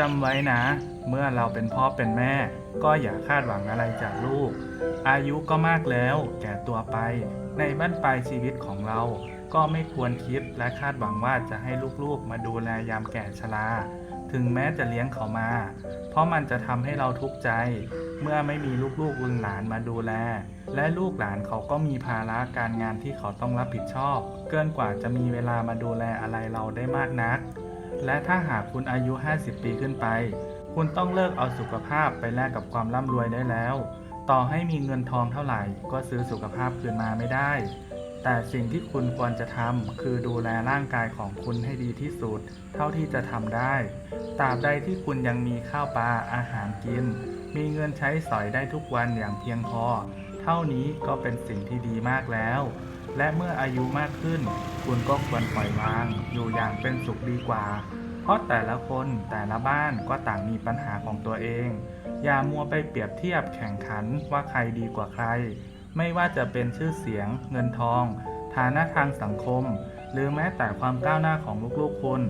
จำไว้นะ เมื่อเราเป็นพ่อเป็นแม่ ก็อย่าคาดหวังอะไรจากลูก อายุก็มากแล้ว แก่ตัวไป ในบ้านปลายชีวิตของเรา ก็ไม่ควรคิดและคาดหวังว่าจะให้ลูกๆ มาดูแลยามแก่ชราถึงแม้จะเลี้ยงเขามา เพราะมันจะทำให้เราทุกข์ใจ เมื่อไม่มีลูกๆลุงหลานมาดูแล และลูกหลานเขาก็มีภาระการงานที่เขาต้องรับผิดชอบ เกินกว่าจะมีเวลามาดูแลอะไรเราได้มากนัก และถ้าหากคุณอายุ 50 ปีขึ้นไป คุณต้องเลิกเอาสุขภาพไปแลกกับความร่ำรวยได้แล้ว ต่อให้มีเงินทองเท่าไหร่ ก็ซื้อสุขภาพคืนมาไม่ได้ แต่สิ่งที่คุณควรจะทำคือดูแลร่างกายของคุณให้ดีที่สุด เท่าที่จะทำได้ตราบใดที่คุณยังมีข้าวปลาอาหารกิน มีเงินใช้สอยได้ทุกวันอย่างเพียงพอ เท่านี้ก็เป็นสิ่งที่ดีมากแล้ว และเมื่ออายุมากขึ้น คุณก็ควรปล่อยวาง อยู่อย่างเป็นสุขดีกว่า เพราะแต่ละคนแต่ละบ้านก็ต่างมีปัญหาของตัวเอง อย่ามัวไปเปรียบเทียบแข่งขันว่าใครดีกว่าใคร ไม่ว่าจะเป็นชื่อเสียง เงินทอง ฐานะทางสังคม หรือแม้แต่ความก้าวหน้าของลูกๆคุณ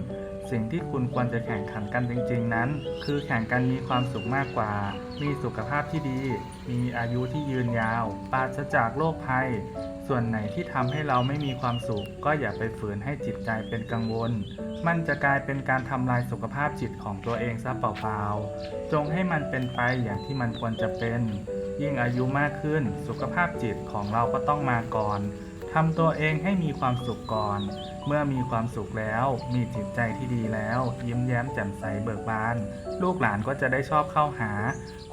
สิ่งที่คุณควรจะแข่งขันกันจริง ๆ นั้น คือแข่งกันมีความสุขมากกว่า มีสุขภาพที่ดี มีอายุที่ยืนยาวปราศจากโรคภัย ส่วนไหนที่ทำให้เราไม่มีความสุข ก็อย่าไปฝืนให้จิตใจเป็นกังวล มันจะกลายเป็นการทำลายสุขภาพจิตของตัวเองซะเปล่าๆจงให้มันเป็นไปอย่างที่มันควรจะเป็น ยิ่งอายุมากขึ้น สุขภาพจิตของเราก็ต้องมาก่อน ทำตัวเองให้มีความสุขก่อน เมื่อมีความสุขแล้ว มีจิตใจที่ดีแล้ว ยิ้มแย้มแจ่มใสเบิกบาน ลูกหลานก็จะได้ชอบเข้าหา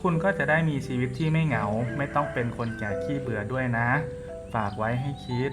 คุณก็จะได้มีชีวิตที่ไม่เหงา ไม่ต้องเป็นคนแก่ขี้เบื่อด้วยนะ ฝากไว้ให้คิด